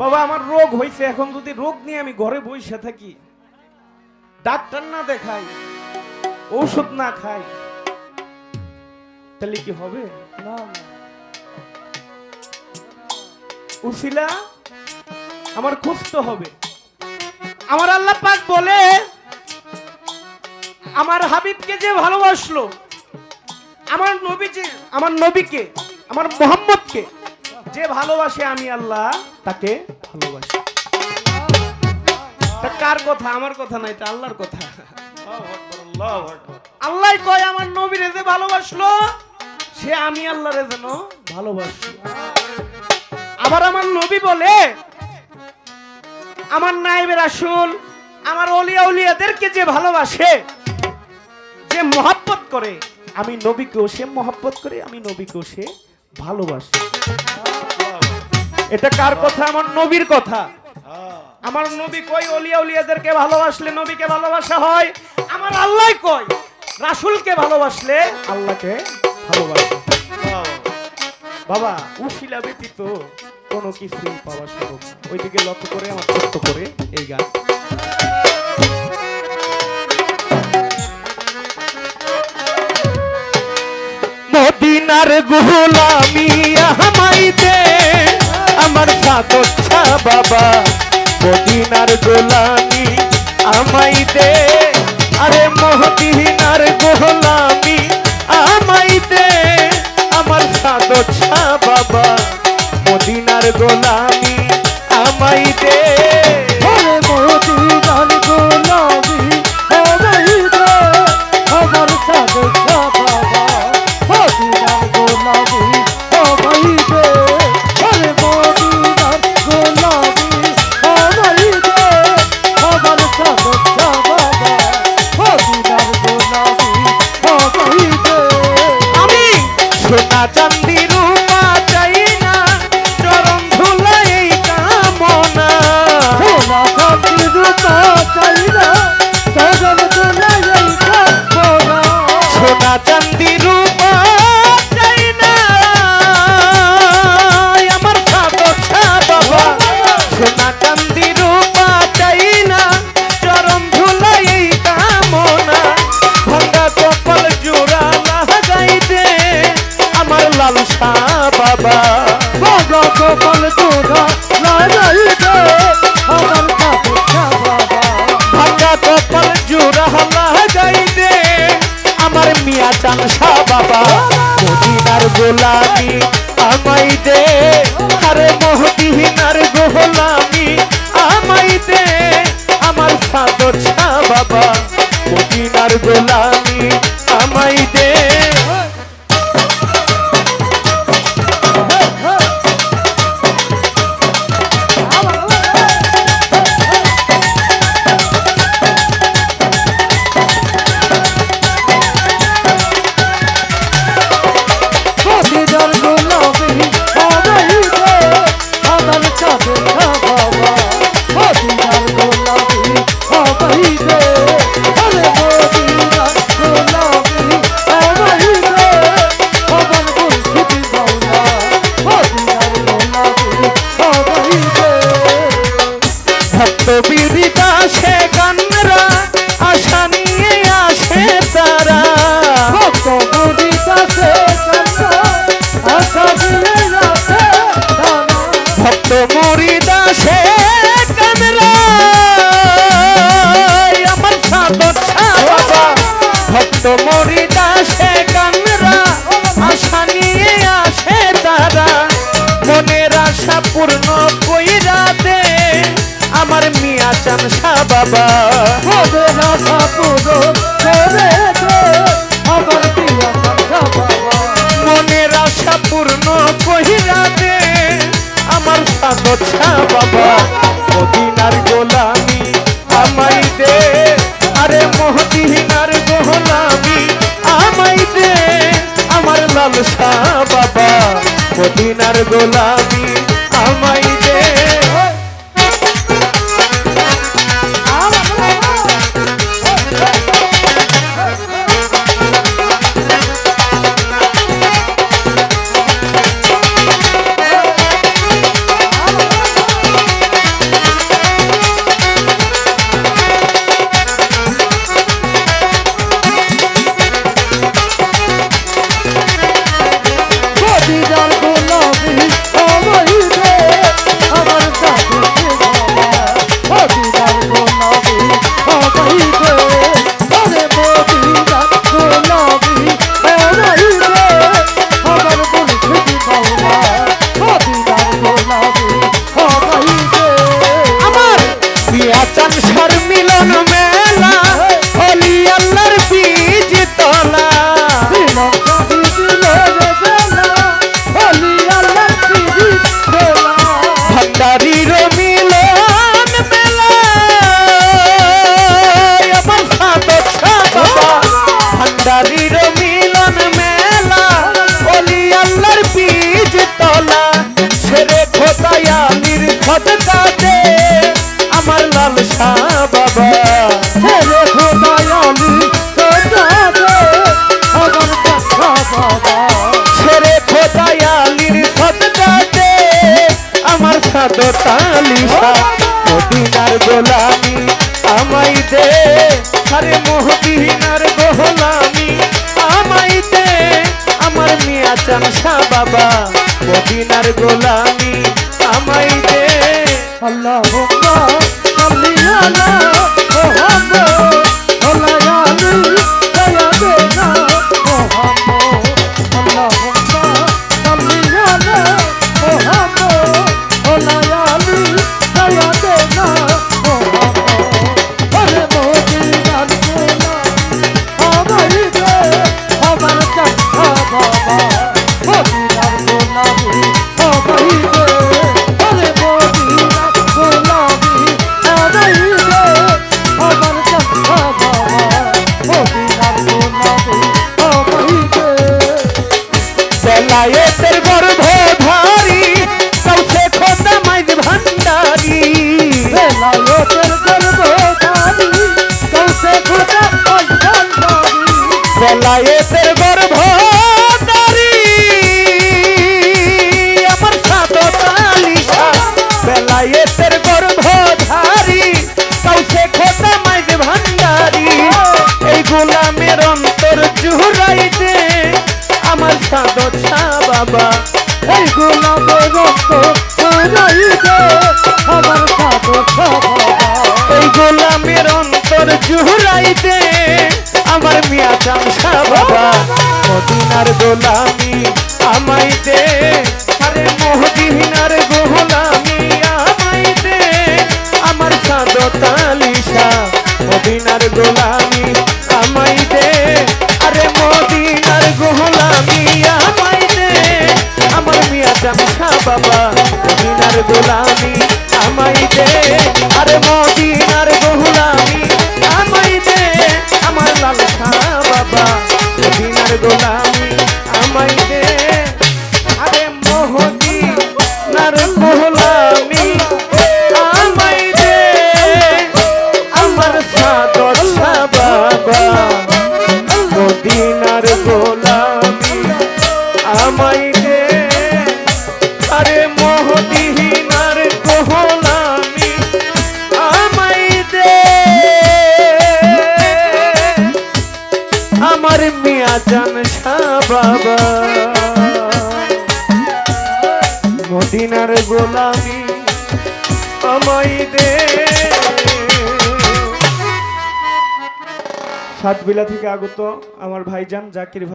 বাবা, আমার রোগ হয়েছে এখন যদি রোগ নিয়ে আমি ঘরে বসে থাকি, ডাক্তার না দেখাই, ঔষধ না খাই, তাহলে কি হবে? উসিলা, আমার খুঁজতে হবে। আমার আল্লাহ পাক বলে, আমার হাবিবকে যে ভালোবাসলো, আমার নবী যে আমার নবীকে, আমার মোহাম্মদকে যে ভালোবাসে আমি আল্লাহ, তাকে ভালোবাসি। কার কথা? আমার কথা না, এটা আল্লাহর কথা। আল্লাহ কয়, আমার নবীরে যে ভালোবাসলো, সে আমি আল্লাহরে যেন ভালোবাসলো আবার আমার নবী বলে, আমার নাইবের আসল, আমার অলিয়া উলিয়াদেরকে যে ভালোবাসে, যে মহাব্বত করে, আমি নবীকেও সে মহাব্বত করে, আমি নবীকেও সে ভালোবাসে। এটা কার কথা? আমার নবীর কথা। আমার নবী কই? অলিয়া উলিয়াদেরকে ভালোবাসলে নবীকে ভালোবাসা হয়? আমার আল্লাহ কই? রাসূলকে ভালোবাসলে আল্লাহকে ভালোবাসে। বাবা উশিলা ব্যতীত কোনো কিছুই পাওয়া সম্ভব। ওইদিকে লক্ষ্য করে আমার ছোট্ট করে এই গান। মদিনার গোলামি আমাই দে। আমার সাতচ্ছা বাবা, মদিনার গোলামি আমাই দে। আরে মদিনার গোলামি আমাই দে। আমার সাতচ্ছা বাবা, মদিনার গোলামি la আমার মিয়া চাংসা বাবা। মদিনার গোলামি আমাই দে। আরে মহদিনার গোলামি আমাই দে। আমার সাদছা বাবা, মদিনার গোলামি ভক্ত মুরিদা সে কানরা আমার বাবা ভক্ত মুরিদা সে কানরা আশা নিয়ে আসে তারা। মনের আশা পূর্ণ কইরা আমার মিয়া চানসা বাবা। আশা আমার মনের আশা পূর্ণ কহিরা দে। আমার গোলামি আমাই দে। আরে মহদিনার গোলামি আমাই দে। আমার লালসা বাবা মদিনার গোলামি সাদতালিশা মদিনার গোলামি আমাই দে। আরে মহদিনার গোলামি আমাই দে। আমার মিয়া চামসা বাবা, মদিনার গোলামি আমাই দে। আল্লাহ সাল্লি বেলায়েতের গর্ভধারী সৌসে খোদা মাইজ ভান্ডারী। বেলায়েতের গর্ভধারী কৌশে খোদা অঞ্চলধারী বেলায়েতের গর্ভধারী আমার সাদতালিশা বেলায়েতের গর্ভধারী সৌসে খোদা মাইজ ভান্ডারী। এই গোলামের অন্তর জুহুরাইতে শাহ বাবা। এই গোলাপের রক্ত আমার সাধু বাবা। এই গোলামের অন্তর জুহুরাইতে আমার মিয়া চামসা বাবা। মদিনার গোলামি আমাইতে আরে মহদিনার গোলামি মিয়া জান শাহ মদিনার গোলামি দে। থেকে আগত আমার ভাইজান জাকির